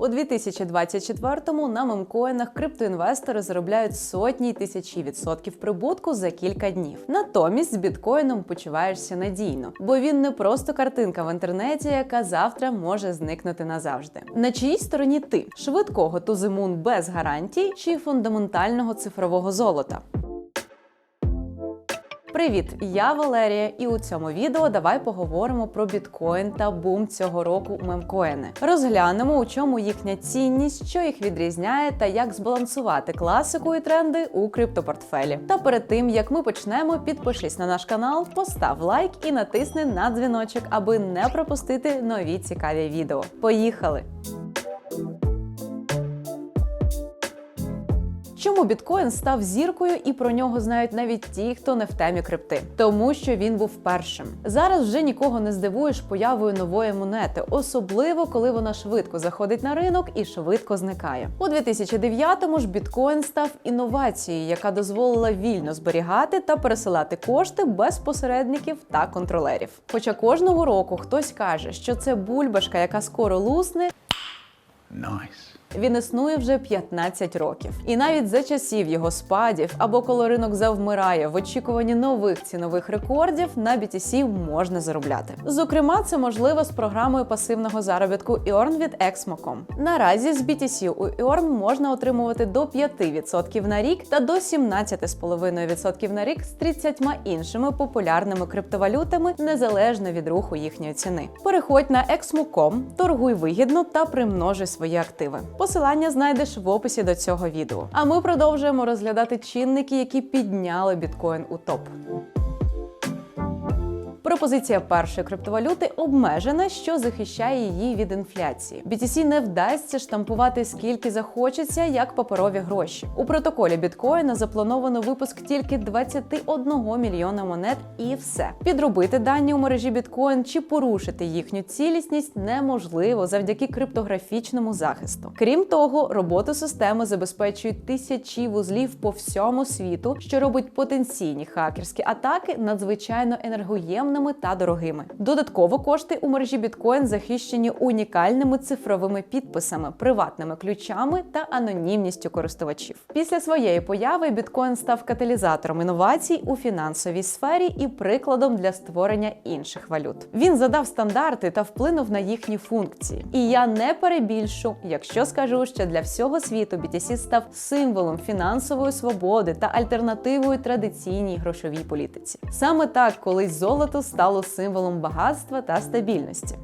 У 2024-му на мемкоїнах криптоінвестори заробляють сотні тисячі відсотків прибутку за кілька днів. Натомість з біткоїном почуваєшся надійно, бо він не просто картинка в інтернеті, яка завтра може зникнути назавжди. На чиїй стороні ти швидкого тузимун без гарантій чи фундаментального цифрового золота? Привіт, я Валерія, і у цьому відео давай поговоримо про біткоін та бум цього року у мемкоїни. Розглянемо, у чому їхня цінність, що їх відрізняє, та як збалансувати класику і тренди у криптопортфелі. Та перед тим як ми почнемо, підпишись на наш канал, постав лайк і натисни на дзвіночок, аби не пропустити нові цікаві відео. Поїхали! Чому біткоін став зіркою і про нього знають навіть ті, хто не в темі крипти? Тому що він був першим. Зараз вже нікого не здивуєш появою нової монети, особливо коли вона швидко заходить на ринок і швидко зникає. У 2009-му ж біткоін став інновацією, яка дозволила вільно зберігати та пересилати кошти без посередників та контролерів. Хоча кожного року хтось каже, що це бульбашка, яка скоро лусне. Nice. Він існує вже 15 років, і навіть за часів його спадів або коли ринок завмирає в очікуванні нових цінових рекордів, на BTC можна заробляти. Зокрема, це можливо з програмою пасивного заробітку Earn від Exmo.com. Наразі з BTC у Earn можна отримувати до 5% на рік та до 17,5% на рік з 30 іншими популярними криптовалютами незалежно від руху їхньої ціни. Переходь на Exmo.com, торгуй вигідно та примножуй свої активи. Посилання знайдеш в описі до цього відео. А ми продовжуємо розглядати чинники, які підняли біткоін у топ. Пропозиція першої криптовалюти обмежена, що захищає її від інфляції. BTC не вдасться штампувати скільки захочеться, як паперові гроші. У протоколі біткоїна заплановано випуск тільки 21 мільйона монет, і все. Підробити дані у мережі біткоін чи порушити їхню цілісність неможливо завдяки криптографічному захисту. Крім того, роботу системи забезпечують тисячі вузлів по всьому світу, що робить потенційні хакерські атаки надзвичайно енергоємними та дорогими. Додатково кошти у мережі біткоін захищені унікальними цифровими підписами, приватними ключами та анонімністю користувачів. Після своєї появи біткоін став каталізатором інновацій у фінансовій сфері і прикладом для створення інших валют. Він задав стандарти та вплинув на їхні функції. І я не перебільшу, якщо скажу, що для всього світу BTC став символом фінансової свободи та альтернативою традиційній грошовій політиці. Саме так колись золото стало символом багатства та стабільності.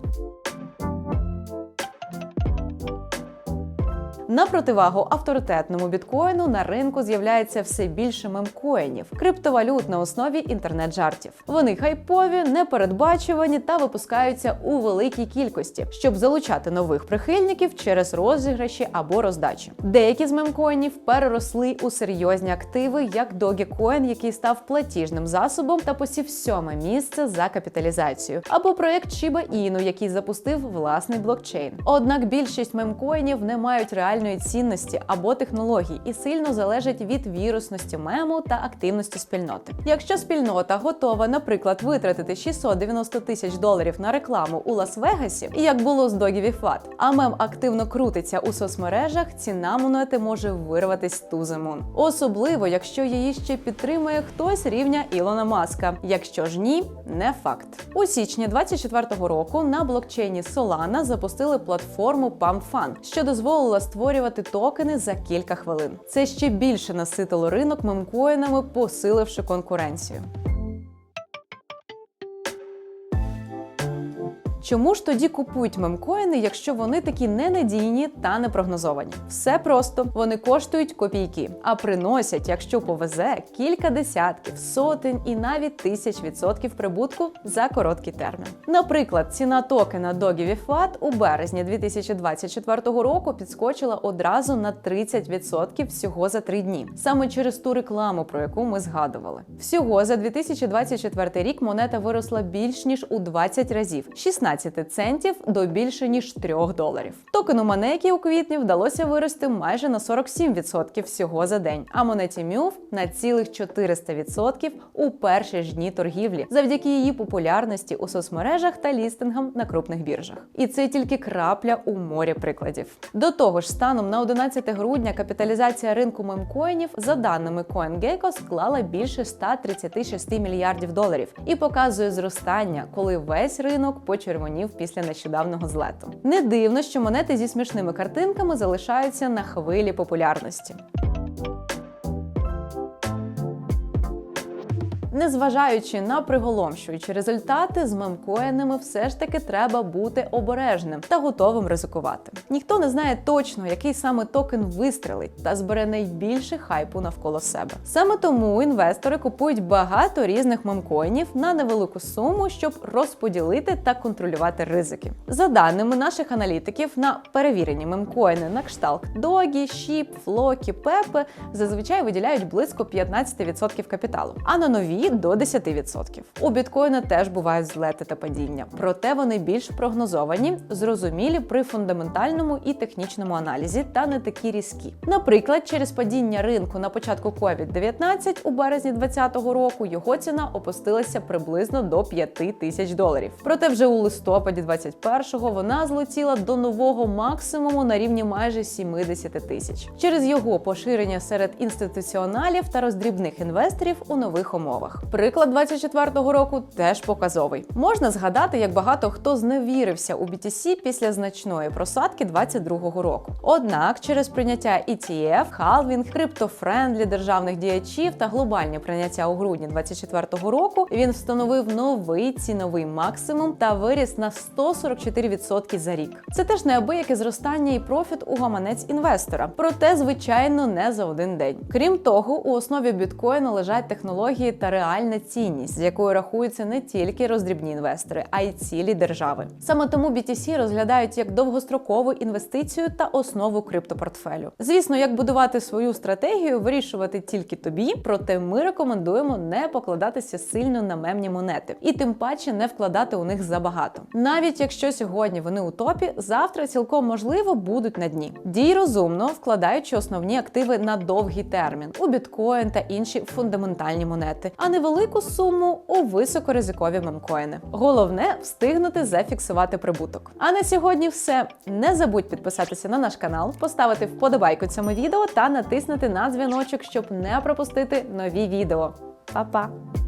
На противагу авторитетному біткоїну на ринку з'являється все більше мемкоїнів, криптовалют на основі інтернет-жартів. Вони хайпові, непередбачувані та випускаються у великій кількості, щоб залучати нових прихильників через розіграші або роздачі. Деякі з мемкоїнів переросли у серйозні активи, як Dogecoin, який став платіжним засобом та посів сьоме місце за капіталізацією, або проект Shiba Inu, який запустив власний блокчейн. Однак більшість мемкоїнів не мають реальної цінності або технологій і сильно залежать від вірусності мему та активності спільноти. Якщо спільнота готова, наприклад, витратити 690 тисяч доларів на рекламу у Лас-Вегасі, як було з Doggy Fat, а мем активно крутиться у соцмережах, ціна монети може вирватись ту зимун. Особливо, якщо її ще підтримує хтось рівня Ілона Маска. Якщо ж ні, не факт. У січні 24-го року на блокчейні Solana запустили платформу PumpFun, що дозволила створювати токени за кілька хвилин. Це ще більше наситило ринок мемкоїнами, посиливши конкуренцію. Чому ж тоді купують мемкоїни, якщо вони такі ненадійні та непрогнозовані? Все просто вони коштують копійки, а приносять, якщо повезе, кілька десятків, сотень і навіть тисяч відсотків прибутку за короткий термін. Наприклад, ціна токена Doge Fat у березні 2024 року підскочила одразу на 30% всього за три дні, саме через ту рекламу, про яку ми згадували. Всього за 2024 рік монета виросла більш ніж у 20 разів 16 15 центів до більше ніж 3 доларів. Токену Манекі у квітні вдалося вирости майже на 47% всього за день, а монеті Мюв на цілих 400% у перші ж дні торгівлі, завдяки її популярності у соцмережах та лістингам на крупних біржах. І це тільки крапля у морі прикладів. До того ж, станом на 11 грудня капіталізація ринку мемкоїнів, за даними CoinGecko, склала більше 136 мільярдів доларів і показує зростання, коли весь ринок почервонів після нещодавнього злету. Не дивно, що монети зі смішними картинками залишаються на хвилі популярності. Незважаючи на приголомшуючі результати, з мемкоїнами все ж таки треба бути обережним та готовим ризикувати. Ніхто не знає точно, який саме токен вистрелить та збере найбільше хайпу навколо себе. Саме тому інвестори купують багато різних мемкоїнів на невелику суму, щоб розподілити та контролювати ризики. За даними наших аналітиків, на перевірені мемкоїни на кшталт Догі, Шіп, Флокі, Пепе зазвичай виділяють близько 15% капіталу, а на нові до 10%. У біткоїна теж бувають злети та падіння, проте вони більш прогнозовані, зрозумілі при фундаментальному і технічному аналізі та не такі різкі. Наприклад, через падіння ринку на початку COVID-19 у березні 2020 року його ціна опустилася приблизно до 5 тисяч доларів. Проте вже у листопаді 21-го вона злетіла до нового максимуму на рівні майже 70 тисяч через його поширення серед інституціоналів та роздрібних інвесторів у нових умовах. Приклад 24-го року теж показовий. Можна згадати, як багато хто зневірився у BTC після значної просадки 22-го року. Однак, через прийняття ETF, халвінг, криптофрендлі державних діячів та глобальні прийняття у грудні 24-го року, він встановив новий ціновий максимум та виріс на 144% за рік. Це теж неабияке зростання і профіт у гаманець інвестора. Проте, звичайно, не за один день. Крім того, у основі біткоїну лежать технології та реальна цінність, з якою рахуються не тільки роздрібні інвестори, а й цілі держави. Саме тому BTC розглядають як довгострокову інвестицію та основу криптопортфелю. Звісно, як будувати свою стратегію, вирішувати тільки тобі, проте ми рекомендуємо не покладатися сильно на мемні монети і тим паче не вкладати у них забагато. Навіть якщо сьогодні вони у топі, завтра цілком можливо будуть на дні. Дій розумно, вкладаючи основні активи на довгий термін у біткоін та інші фундаментальні монети, а невелику суму у високоризикові мемкоїни. Головне встигнути зафіксувати прибуток. А на сьогодні все. Не забудь підписатися на наш канал, поставити вподобайку цьому відео та натиснути на дзвіночок, щоб не пропустити нові відео. Па-па!